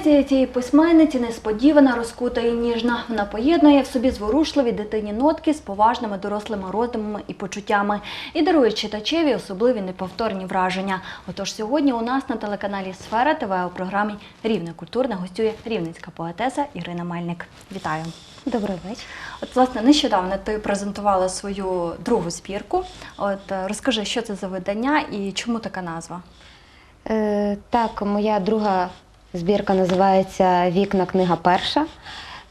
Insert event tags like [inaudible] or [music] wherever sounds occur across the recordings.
Поезія цієї письменниці несподівана, розкута і ніжна. Вона поєднує в собі зворушливі дитині нотки з поважними дорослими роздумами і почуттями і дарує читачеві особливі неповторні враження. Отож, сьогодні у нас на телеканалі Сфера ТВ у програмі Рівне культурне гостює рівненська поетеса Ірина Мельник. Вітаю! Добрий вечір. От, власне, нещодавно ти презентувала свою другу збірку. От розкажи, що це за видання і чому така назва? Е, так, моя друга збірка називається Вікна книга перша.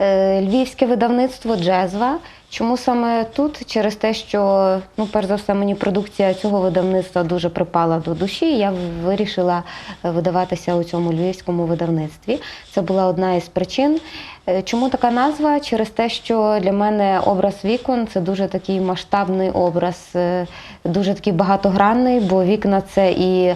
Е, Львівське видавництво Джезва. Чому саме тут? Через те, що, ну, перш за все, мені продукція цього видавництва дуже припала до душі. Я вирішила е, видаватися у цьому львівському видавництві. Це була одна із причин. Е, Чому така назва? Через те, що для мене образ вікон це дуже такий масштабний образ, дуже такий багатогранний, бо вікна це і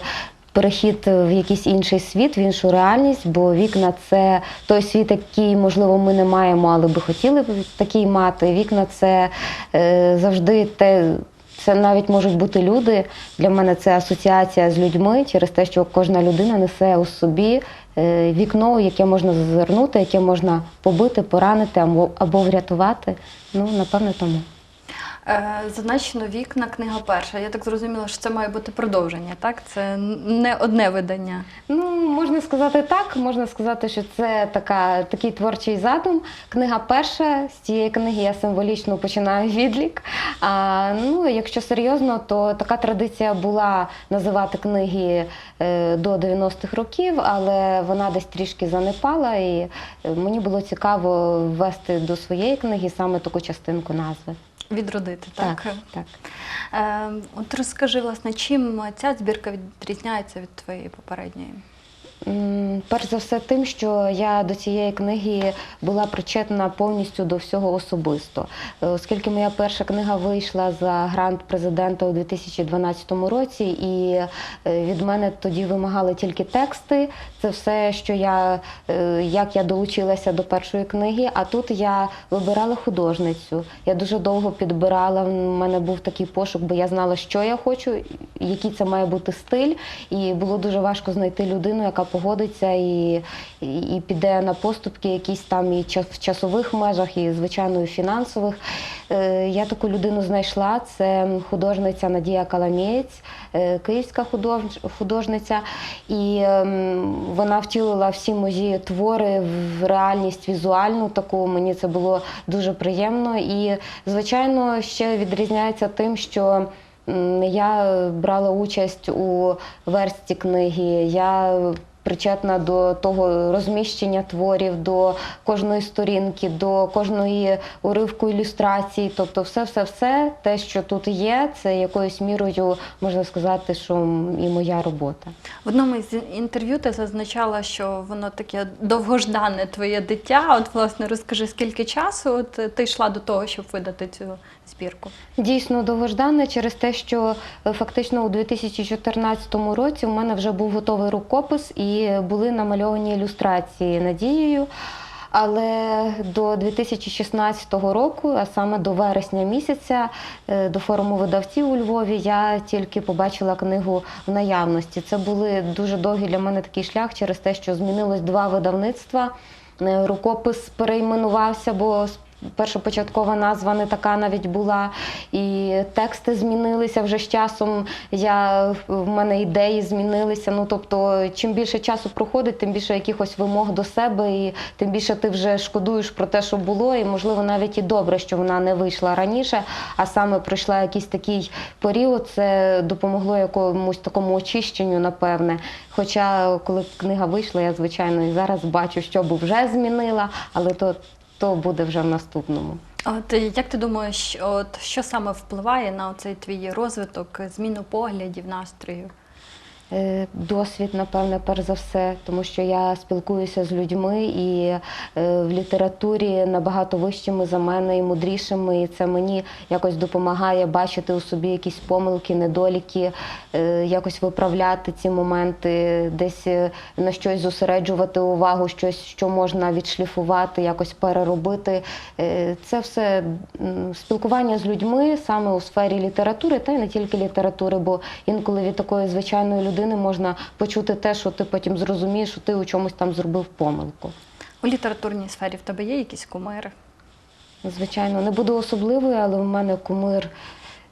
перехід в якийсь інший світ, в іншу реальність, бо вікна це той світ, який, можливо, ми не маємо, але би хотіли б такий мати. Вікна це е, завжди те. Це навіть можуть бути люди. Для мене це асоціація з людьми через те, що кожна людина несе у собі е, вікно, яке можна зазирнути, яке можна побити, поранити або, врятувати. Ну, напевне, тому. Е, Зазначено вікна, книга перша. Я так зрозуміла, що це має бути продовження, так? Це не одне видання. Ну, можна сказати так, можна сказати, що це така, такий творчий задум. Книга перша, з цієї книги я символічно починаю відлік. А, ну, якщо серйозно, то така традиція була називати книги е, до 90-х років, але вона десь трішки занепала, і е, мені було цікаво ввести до своєї книги саме таку частинку назви. Відродити, так? так. так. Е, От розкажи, власне, чим ця збірка відрізняється від твоєї попередньої? Перш за все, тим, що я до цієї книги була причетна повністю до всього особисто. Е, Оскільки моя перша книга вийшла за грант президента у 2012 році, і е, від мене тоді вимагали тільки тексти. Це все, що я е, як я долучилася до першої книги. А тут я вибирала художницю. Я дуже довго підбирала. У мене був такий пошук, бо я знала, що я хочу, який це має бути стиль. І було дуже важко знайти людину, яка погодиться і, і, і піде на поступки, якісь там і в часових межах, і звичайно і фінансових. Е, Я таку людину знайшла. Це художниця Надія Каламєєць, е, київська худож- художниця. І ем, вона втілила всі мої твори в реальність візуальну таку. Мені це було дуже приємно. І, звичайно, ще відрізняється тим, що. Я брала участь у версті книги. Я причетна до того розміщення творів, до кожної сторінки, до кожної уривку ілюстрації. Тобто, все, все, все те, що тут є, це якоюсь мірою можна сказати, що і моя робота. В одному із інтерв'ю ти зазначала, що воно таке довгождане твоє диття. От, власне, розкажи, скільки часу от, ти йшла до того, щоб видати цю збірку? Дійсно довгождане через те, що е, фактично у 2014 році у мене вже був готовий рукопис і були намальовані ілюстрації надією. Але до 2016 року, а саме до вересня місяця, е, до форуму видавців у Львові, я тільки побачила книгу в наявності. Це були дуже довгий для мене такий шлях через те, що змінилось два видавництва. Е, Рукопис перейменувався, бо першопочаткова назва не така навіть була. І тексти змінилися вже з часом. Я, в мене ідеї змінилися. Ну тобто, чим більше часу проходить, тим більше якихось вимог до себе, і тим більше ти вже шкодуєш про те, що було. І можливо навіть і добре, що вона не вийшла раніше, а саме пройшла якийсь такий період. Це допомогло якомусь такому очищенню, напевне. Хоча, коли книга вийшла, я звичайно і зараз бачу, що би вже змінила, але то, то буде вже в наступному. От е, як ти думаєш, от що саме впливає на цей твій розвиток, зміну поглядів, настрою? Е, Досвід, напевне, перш за все, тому що я спілкуюся з людьми і е, в літературі набагато вищими за мене і мудрішими. І це мені якось допомагає бачити у собі якісь помилки, недоліки, е, якось виправляти ці моменти, десь на щось зосереджувати увагу, щось, що можна відшліфувати, якось переробити. Це все спілкування з людьми саме у сфері літератури, та й не тільки літератури, бо інколи від такої звичайної людини людини можна почути те, що ти потім зрозумієш, що ти у чомусь там зробив помилку. У літературній сфері в тебе є якісь кумири? Звичайно, не буду особливою, але в мене кумир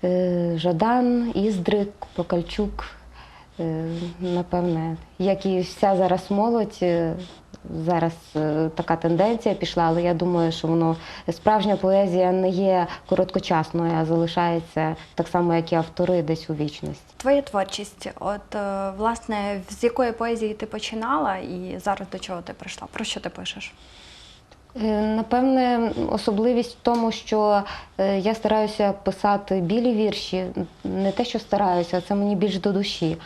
е, Жадан, Іздрик, Покальчук. Е, напевне, як і вся зараз молодь, е, зараз е, така тенденція пішла, але я думаю, що воно справжня поезія не є короткочасною, а залишається так само, як і автори десь у вічності. Твоя творчість, от е, власне, з якої поезії ти починала і зараз до чого ти прийшла? Про що ти пишеш? Е, Напевне, особливість в тому, що я стараюся писати білі вірші. Не те, що стараюся, це мені більш до душі.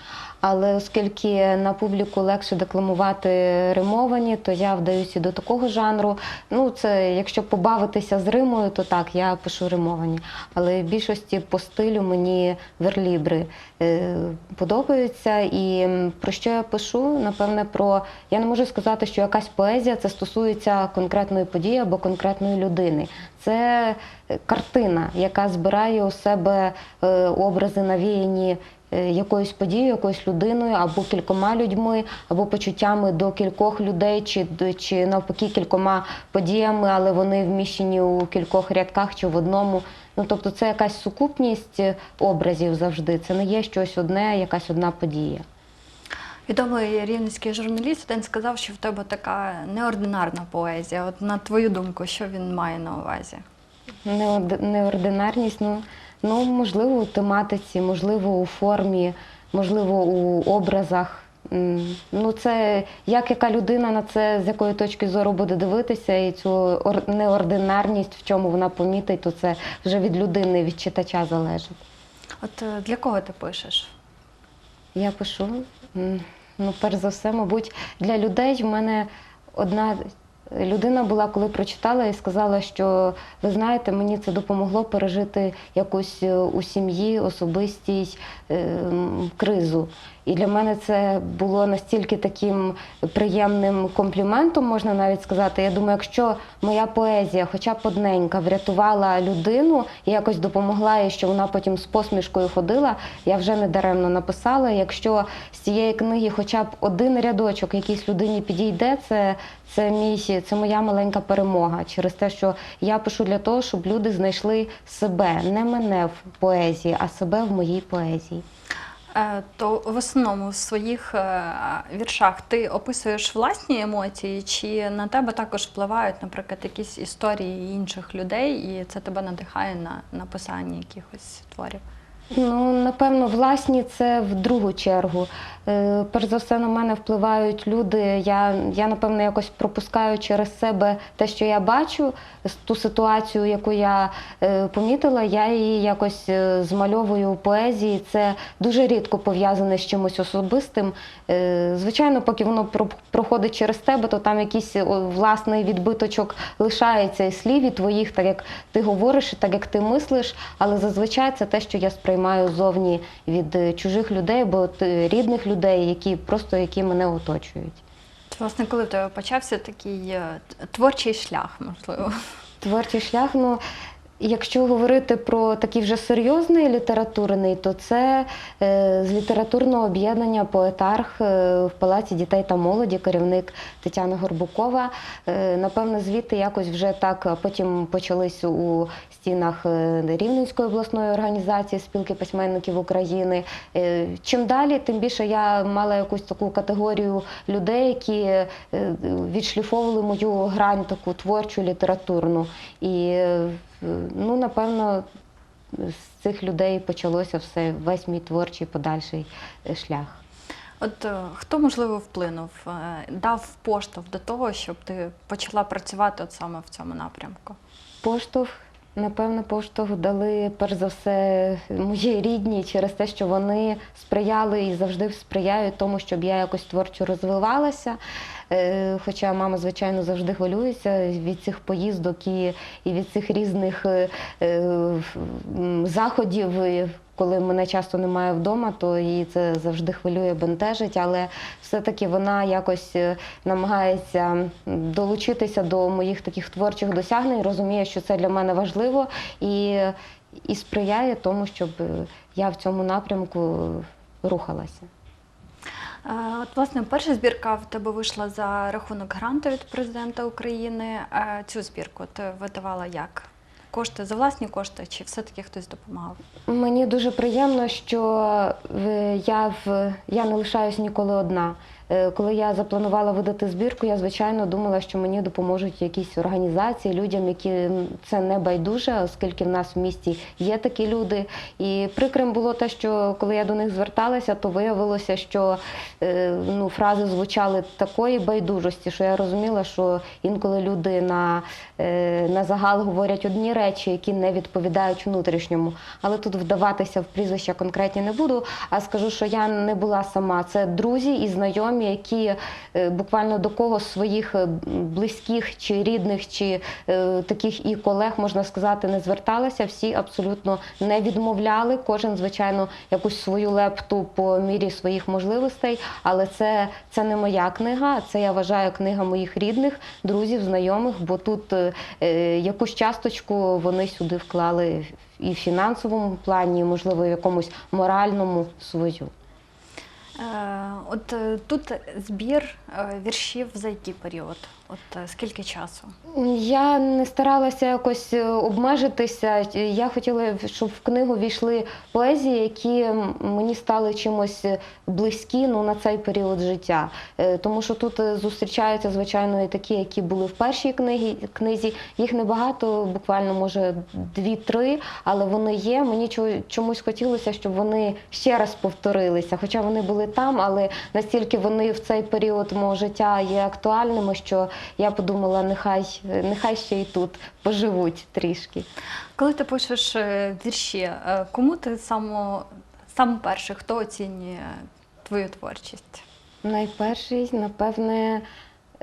Але оскільки на публіку легше декламувати римовані, то я вдаюся до такого жанру. Ну, це якщо побавитися з римою, то так, я пишу римовані. Але в більшості по стилю мені верлібри е, подобаються. І про що я пишу? Напевне, про я не можу сказати, що якась поезія це стосується конкретної події або конкретної людини. Це е, картина, яка збирає у себе е, образи навіяні якоюсь подією, якоюсь людиною, або кількома людьми, або почуттями до кількох людей, чи, чи навпаки кількома подіями, але вони вміщені у кількох рядках чи в одному. Ну тобто це якась сукупність е, образів завжди. Це не є щось одне, якась одна подія. Відомий рівненський журналіст один сказав, що в тебе така неординарна поезія. От на твою думку, що він має на увазі? Неординарність, ну, ну можливо, у тематиці, можливо, у формі, можливо, у образах. Ну, це як яка людина на це з якої точки зору буде дивитися, і цю неординарність, в чому вона помітить, то це вже від людини, від читача залежить. От е, для кого ти пишеш? Я пишу. Ну, перш за все, мабуть, для людей в мене одна людина була, коли прочитала і сказала, що ви знаєте, мені це допомогло пережити якусь е, у сім'ї особистість е, кризу. І для мене це було настільки таким приємним компліментом, можна навіть сказати. Я думаю, якщо моя поезія, хоча б одненька, врятувала людину і якось допомогла їй, що вона потім з посмішкою ходила, я вже не даремно написала. Якщо з цієї книги хоча б один рядочок якійсь людині підійде, це, це мій, це моя маленька перемога через те, що я пишу для того, щоб люди знайшли себе, не мене в поезії, а себе в моїй поезії. Е, То в основному в своїх е, віршах ти описуєш власні емоції, чи на тебе також впливають, наприклад, якісь історії інших людей, і це тебе надихає на написання якихось творів? Ну, напевно, власні це в другу чергу. Е, перш за все, на мене впливають люди. Я, я, напевно, якось пропускаю через себе те, що я бачу, ту ситуацію, яку я е, помітила, я її якось е, змальовую у поезії. Це дуже рідко пов'язане з чимось особистим. Звичайно, поки воно проходить через тебе, то там якийсь власний відбиточок лишається і слів і твоїх, так як ти говориш, так як ти мислиш. Але зазвичай це те, що я сприймаю зовні від е, чужих людей або е, рідних людей, які просто які мене оточують. Власне, коли в тебе почався такий е, творчий шлях, можливо? Творчий шлях, ну. Якщо говорити про такий вже серйозний літературний, то це е, з літературного об'єднання поетарх е, в Палаці дітей та молоді, керівник Тетяна Горбукова. Е, напевно, звідти якось вже так потім почались у стінах Рівненської обласної організації спілки письменників України. Чим далі, тим більше я мала якусь таку категорію людей, які відшліфовували мою грань таку творчу, літературну. І ну, напевно, з цих людей почалося все, весь мій творчий подальший е, шлях. От е, хто можливо вплинув, е, дав поштовх до того, щоб ти почала працювати от саме в цьому напрямку? Поштовх, напевно, поштовх дали перш за все мої рідні через те, що вони сприяли і завжди сприяють тому, щоб я якось творчо розвивалася. Е, Хоча мама, звичайно, завжди хвилюється від цих поїздок і, від цих різних е, е, заходів. Коли мене часто немає вдома, то її це завжди хвилює, бентежить, але все-таки вона якось е, намагається долучитися до моїх таких творчих досягнень, розуміє, що це для мене важливо і, і сприяє тому, щоб е, я в цьому напрямку рухалася. Е, От, власне, перша збірка в тебе вийшла за рахунок гранту від президента України. Цю збірку ти видавала як? Кошти за власні кошти, чи все-таки хтось допомагав? Мені дуже приємно, що е, я в я не лишаюсь ніколи одна. Е, Коли я запланувала видати збірку, я звичайно думала, що мені допоможуть якісь організації, людям, які це не байдуже, оскільки в нас в місті є такі люди. І прикрим було те, що коли я до них зверталася, то виявилося, що е, ну, фрази звучали такої байдужості, що я розуміла, що інколи люди на, е, на загал говорять одні речі, які не відповідають внутрішньому. Але тут вдаватися в прізвища конкретні не буду, а скажу, що я не була сама. Це друзі і знайомі, які е, буквально до кого своїх е, близьких чи рідних, чи е, таких і колег, можна сказати, не зверталися. Всі абсолютно не відмовляли. Кожен, звичайно, якусь свою лепту по мірі своїх можливостей. Але це, це не моя книга, це я вважаю книга моїх рідних, друзів, знайомих, бо тут якусь часточку вони сюди вклали і в фінансовому плані, можливо, в якомусь моральному свою. Е, От е, тут збір е, віршів за який період? От скільки часу? Я не старалася якось обмежитися. Я хотіла, щоб в книгу війшли поезії, які мені стали чимось близькі ну, на цей період життя. Тому що тут зустрічаються, звичайно, і такі, які були в першій книгі, книзі. Їх небагато, буквально, може, дві-три, але вони є. Мені чо- чомусь хотілося, щоб вони ще раз повторилися. Хоча вони були там, але настільки вони в цей період мого життя є актуальними, що я подумала, нехай, нехай ще й тут поживуть трішки. Коли ти пишеш е, вірші, е, кому ти само, сам перший, хто оцінює твою творчість? Найперший, напевне,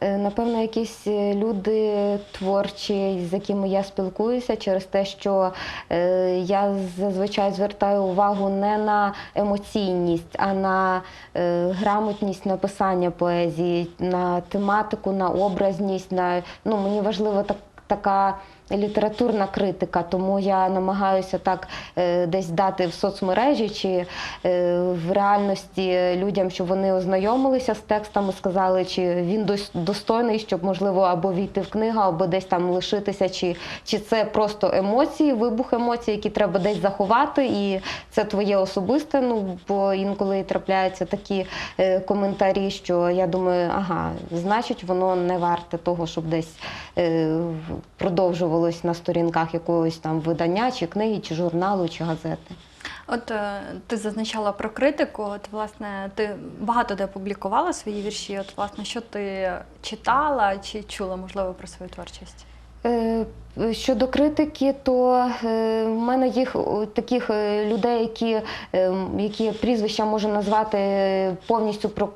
напевно, якісь е, люди творчі, з якими я спілкуюся, через те, що е, я зазвичай звертаю увагу не на емоційність, а на е, грамотність написання поезії, на тематику, на образність. На, ну, мені важливо так, така. Літературна критика, тому я намагаюся так е, десь дати в соцмережі чи е, в реальності людям, щоб вони ознайомилися з текстами, сказали, чи він дос- достойний, щоб можливо або війти в книгу, або десь там лишитися, чи, чи це просто емоції, вибух емоцій, які треба десь заховати, і це твоє особисте. Ну бо інколи трапляються такі е, коментарі, що я думаю, ага, значить, воно не варте того, щоб десь е, продовжувалось на сторінках якогось там видання, чи книги, чи журналу, чи газети. От е, ти зазначала про критику. От, власне, ти багато де публікувала свої вірші. От, власне, що ти читала чи чула, можливо, про свою творчість? Е, Щодо критики, то е, в мене їх таких людей, які, е, які прізвища можу назвати повністю про.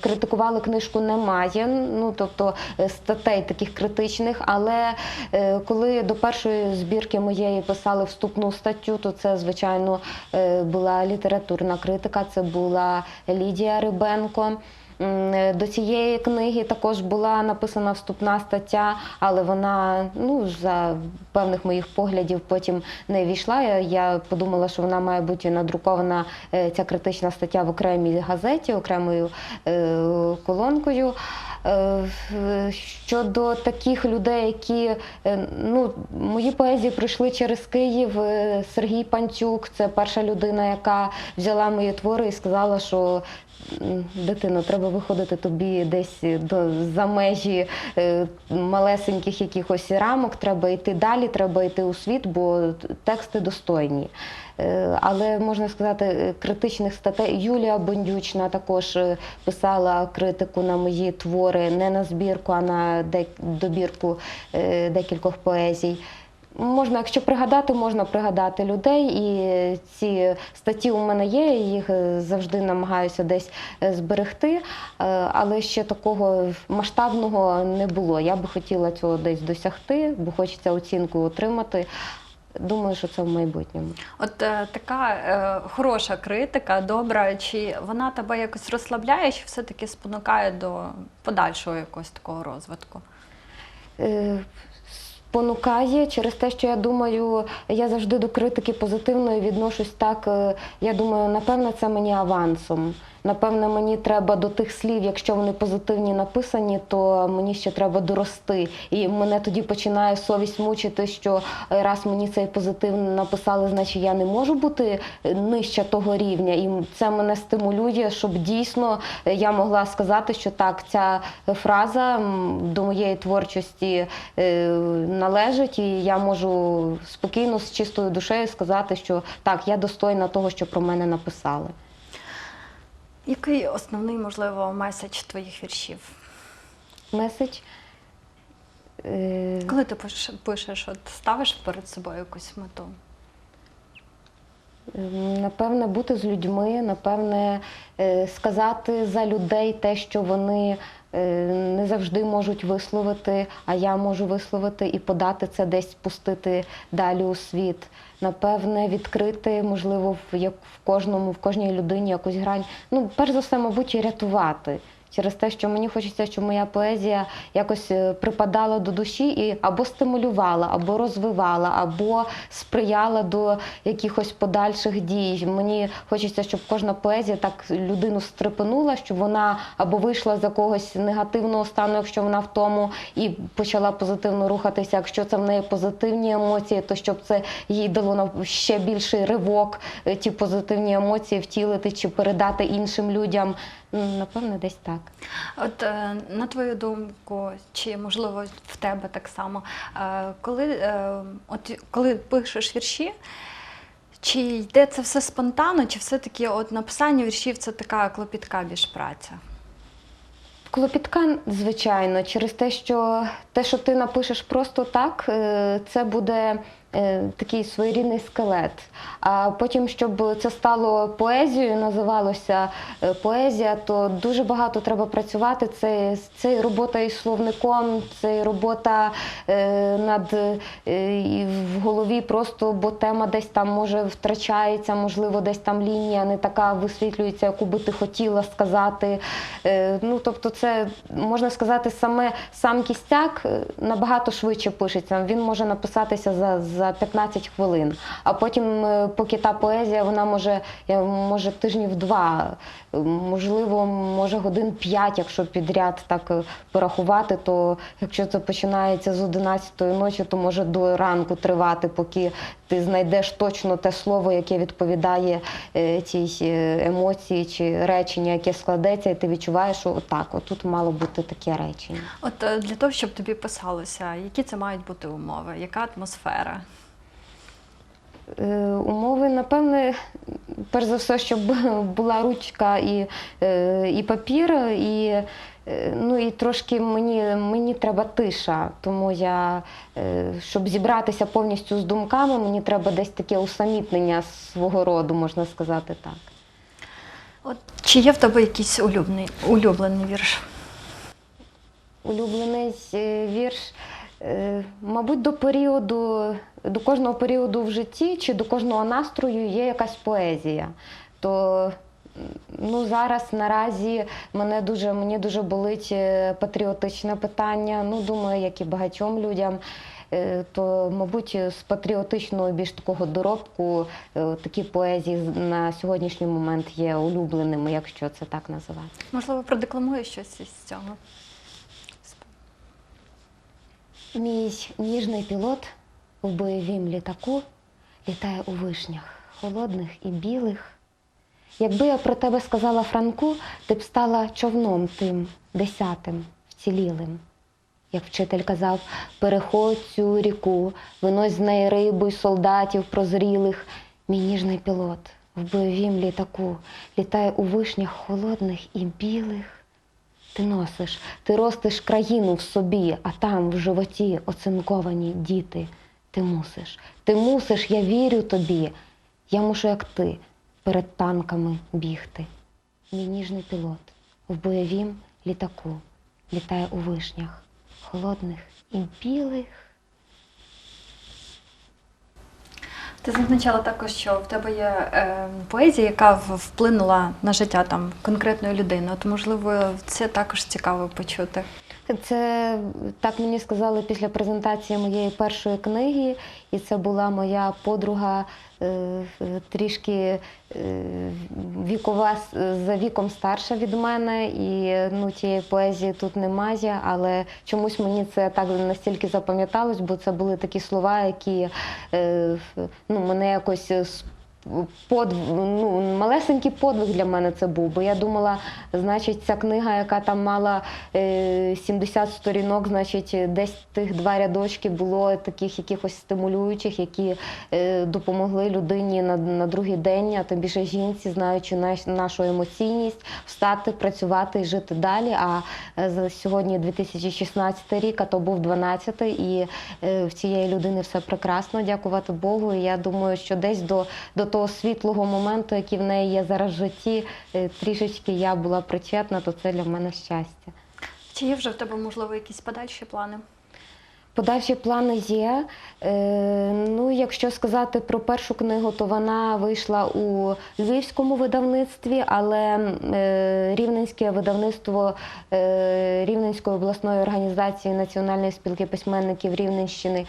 Критикували книжку немає, ну тобто е, статей таких критичних. Але е, коли до першої збірки моєї писали вступну статтю, то це звичайно е, була літературна критика. Це була Лідія Рибенко. Е, До цієї книги також була написана вступна стаття, але вона ну за певних моїх поглядів потім не війшла. Я, я подумала, що вона має бути надрукована е, ця критична стаття в окремій газеті, окремою е, колонкою. Е, Щодо таких людей, які е, ну, мої поезії пройшли через Київ. Е, Сергій Панчук це перша людина, яка взяла мої твори і сказала, що дитино, треба виходити тобі десь до за межі малесеньких якихось рамок. Треба йти далі, треба йти у світ, бо тексти достойні. Е, Але можна сказати, е, критичних статей Юлія Бондючна також е, писала критику на мої твори, не на збірку, а на добірку декількох поезій. Можна, якщо пригадати, можна пригадати людей, і ці статті у мене є, я їх завжди намагаюся десь зберегти, але ще такого масштабного не було. Я би хотіла цього десь досягти, бо хочеться оцінку отримати. Думаю, що це в майбутньому. От е, така е, хороша критика, добра, чи вона тебе якось розслабляє, чи все-таки спонукає до подальшого якогось такого розвитку? Е, Спонукає через те, що я думаю, я завжди до критики позитивної відношусь так. е, Я думаю, напевно, це мені авансом. Напевне, мені треба до тих слів, якщо вони позитивні написані, то мені ще треба дорости. І мене тоді починає совість мучити, що е, раз мені цей позитив написали, значить я не можу бути нижче того рівня. І це мене стимулює, щоб дійсно е, я могла сказати, що так, ця фраза до моєї творчості е, належить, і я можу спокійно з чистою душею сказати, що так, я достойна того, що про мене написали. Який основний, можливо, меседж твоїх віршів? Меседж. Е, Коли ти пишеш, пишеш от ставиш перед собою якусь мету? Ем, Напевне, бути з людьми, напевне, е, сказати за людей те, що вони е, не завжди можуть висловити, а я можу висловити і подати це десь пустити далі у світ. Напевне, відкрити, можливо, в як в кожному, в кожній людині якусь грань. Ну, перш за все, мабуть, і рятувати. Через те, що мені хочеться, щоб моя поезія якось е, припадала до душі і або стимулювала, або розвивала, або сприяла до якихось подальших дій. Мені хочеться, щоб кожна поезія так людину стрепенула, щоб вона або вийшла з якогось негативного стану, якщо вона в тому, і почала позитивно рухатися. Якщо це в неї позитивні емоції, то щоб це їй дало на- ще більший ривок, е, ті позитивні емоції втілити чи передати іншим людям. М, Напевне, десь так. От е, на твою думку, чи можливо в тебе так само, е, коли, е, от, коли пишеш вірші, чи йде це все спонтанно, чи все-таки от написання віршів це така клопітка більш праця? Клопітка, звичайно, через те, що те, що ти напишеш просто так, це буде такий своєрідний скелет. А потім, щоб це стало поезією, називалося е, поезія, то дуже багато треба працювати. Це, це робота із словником, це робота е, над е, в голові просто, бо тема десь там може втрачається, можливо, десь там лінія не така висвітлюється, яку би ти хотіла сказати. Е, Ну, тобто, це можна сказати, саме сам кістяк е, набагато швидше пишеться. Він може написатися за, за 15 хвилин. А потім, е, поки та поезія, вона може, я- може тижнів два, е, можливо, може годин п'ять, якщо підряд так е, порахувати, то якщо це починається з 11 ночі, то може до ранку тривати, поки ти знайдеш точно те слово, яке відповідає е, цій е, емоції чи реченню, яке складеться, і ти відчуваєш, що отак, отут мало бути таке речення. От е, для того, щоб тобі писалося, які це мають бути умови, яка атмосфера? Е, Умови, напевне, перш за все, щоб [laughs] була ручка і, е, і папір, і, е, ну, і трошки мені, мені треба тиша. Тому я, щоб зібратися повністю з думками, мені треба десь таке усамітнення свого роду, можна сказати так. От чи є в тебе якийсь улюблений, улюблений вірш? Улюблений вірш, мабуть, до періоду, до кожного періоду в житті чи до кожного настрою є якась поезія. То ну, зараз наразі мене дуже, мені дуже болить е, патріотичне питання. Ну, думаю, як і багатьом людям. Е, То, мабуть, з патріотичного більш такого доробку е, такі поезії на сьогоднішній момент є улюбленими, якщо це так називати. Можливо, продекламуєш щось із цього? Мій ніжний пілот в бойовім літаку літає у вишнях, холодних і білих. Якби я про тебе сказала Франку, ти б стала човном тим десятим, вцілілим. Як вчитель казав, переходь цю ріку, винось з неї рибу й солдатів прозрілих. Мій ніжний пілот в бойовім літаку літає у вишнях холодних і білих. Ти носиш, ти ростиш країну в собі, а там в животі оцинковані діти. Ти мусиш, ти мусиш, я вірю тобі. Я мушу, як ти, перед танками бігти. Мій ніжний пілот в бойовім літаку літає у вишнях, холодних і білих. Ти зазначала також, що в тебе є е, поезія, яка вплинула на життя там конкретної людини. От можливо, це також цікаво почути. Це так мені сказали після презентації моєї першої книги, і це була моя подруга е, е, трішки е, вікова за віком старша від мене, і ну, тієї поезії тут немає, але чомусь мені це так настільки запам'яталось, бо це були такі слова, які е, ну, мене якось. Подв... ну, малесенький подвиг для мене це був, бо я думала, значить, ця книга, яка там мала е, 70 сторінок, значить, десь тих два рядочки було таких якихось стимулюючих, які е, допомогли людині на, на другий день, а тим більше жінці, знаючи наш, нашу емоційність, встати, працювати і жити далі. А е, сьогодні 2016 рік, а то був 12-й, і е, в цієї людини все прекрасно, дякувати Богу. І я думаю, що десь до, до того світлого моменту, який в неї є зараз в житті, е, трішечки я була причетна, то це для мене щастя. Чи є вже в тебе, можливо, якісь подальші плани? Подальші плани є. Е, ну, якщо сказати про першу книгу, то вона вийшла у львівському видавництві, але е, рівненське видавництво е, Рівненської обласної організації Національної спілки письменників Рівненщини,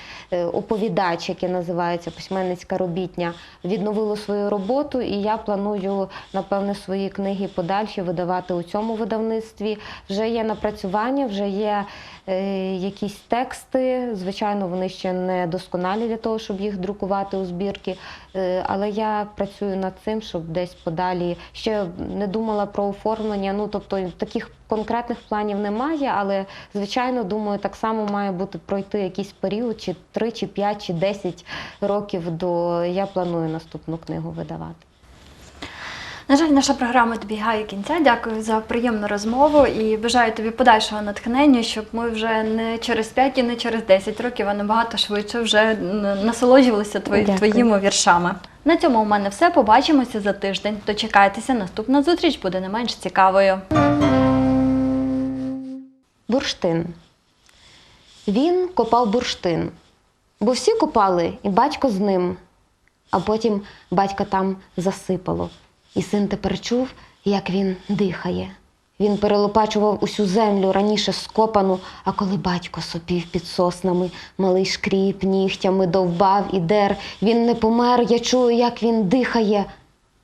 оповідач, який називається письменницька робітня, відновило свою роботу, і я планую, напевне, свої книги подальші видавати у цьому видавництві. Вже є напрацювання, вже є якісь тексти. Звичайно, вони ще не досконалі для того, щоб їх друкувати у збірки. Е, але я працюю над цим, щоб десь подалі ще не думала про оформлення. Ну тобто таких конкретних планів немає, але звичайно, думаю, так само має бути пройти якийсь період, чи 3, чи 5, чи 10 років до я планую наступну книгу видавати. На жаль, наша програма добігає кінця. Дякую за приємну розмову і бажаю тобі подальшого натхнення, щоб ми вже не через 5 і не через 10 років, а набагато швидше вже насолоджувалися твої, твоїми віршами. На цьому у мене все. Побачимося за тиждень. Дочекайтеся, наступна зустріч буде не менш цікавою. Бурштин. Він копав бурштин, бо всі копали, і батько з ним. А потім батька там засипало. І син тепер чув, як він дихає. Він перелопачував усю землю раніше скопану, а коли батько сопів під соснами, малий шкріп, нігтями довбав і дер. Він не помер, я чую, як він дихає.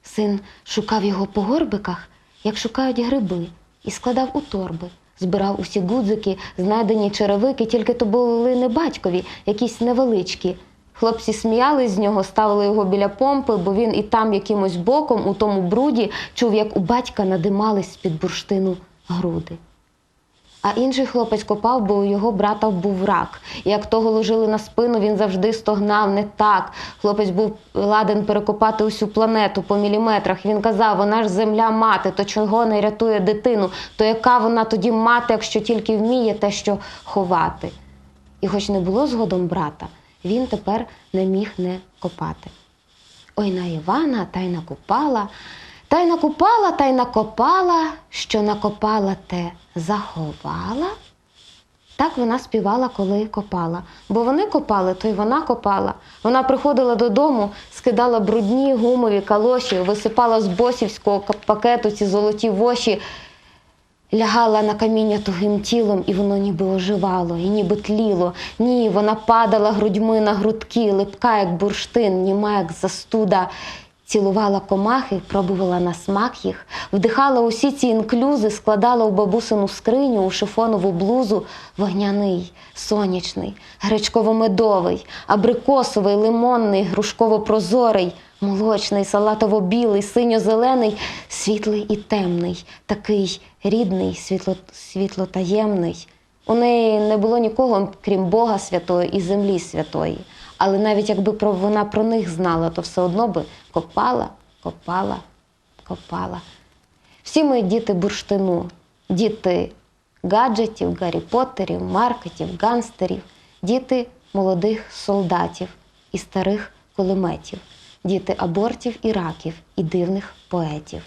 Син шукав його по горбиках, як шукають гриби, і складав у торби. Збирав усі гудзики, знайдені черевики, тільки то були не батькові, якісь невеличкі. Хлопці сміялись з нього, ставили його біля помпи, бо він і там якимось боком у тому бруді чув, як у батька надимались з-під бурштину груди. А інший хлопець копав, бо у його брата був рак. І як того ложили на спину, він завжди стогнав не так. Хлопець був ладен перекопати усю планету по міліметрах. Він казав, вона ж земля мати, то чого не рятує дитину? То яка вона тоді мати, якщо тільки вміє те, що ховати? І хоч не було згодом брата, він тепер не міг не копати. Ой на Івана та й накопала, та й накопала, та й накопала, що накопала, те заховала. Так вона співала, коли копала. Бо вони копали, то й вона копала. Вона приходила додому, скидала брудні гумові калоші, висипала з босівського пакету ці золоті воші, лягала на каміння тугим тілом, і воно ніби оживало, і ніби тліло. Ні, вона падала грудьми на грудки, липка, як бурштин, німа, як застуда. Цілувала комахи, пробувала на смак їх, вдихала усі ці інклюзи, складала у бабусину скриню, у шифонову блузу вогняний, сонячний, гречково-медовий, абрикосовий, лимонний, грушково-прозорий, молочний, салатово-білий, синьо-зелений, світлий і темний, такий рідний, світло, світлотаємний. У неї не було нікого, крім Бога святої і землі святої. Але навіть якби вона про них знала, то все одно би копала, копала, копала. Всі ми діти бурштину, діти гаджетів, Гаррі Поттерів, маркетів, ганстерів, діти молодих солдатів і старих кулеметів, діти абортів і раків і дивних поетів.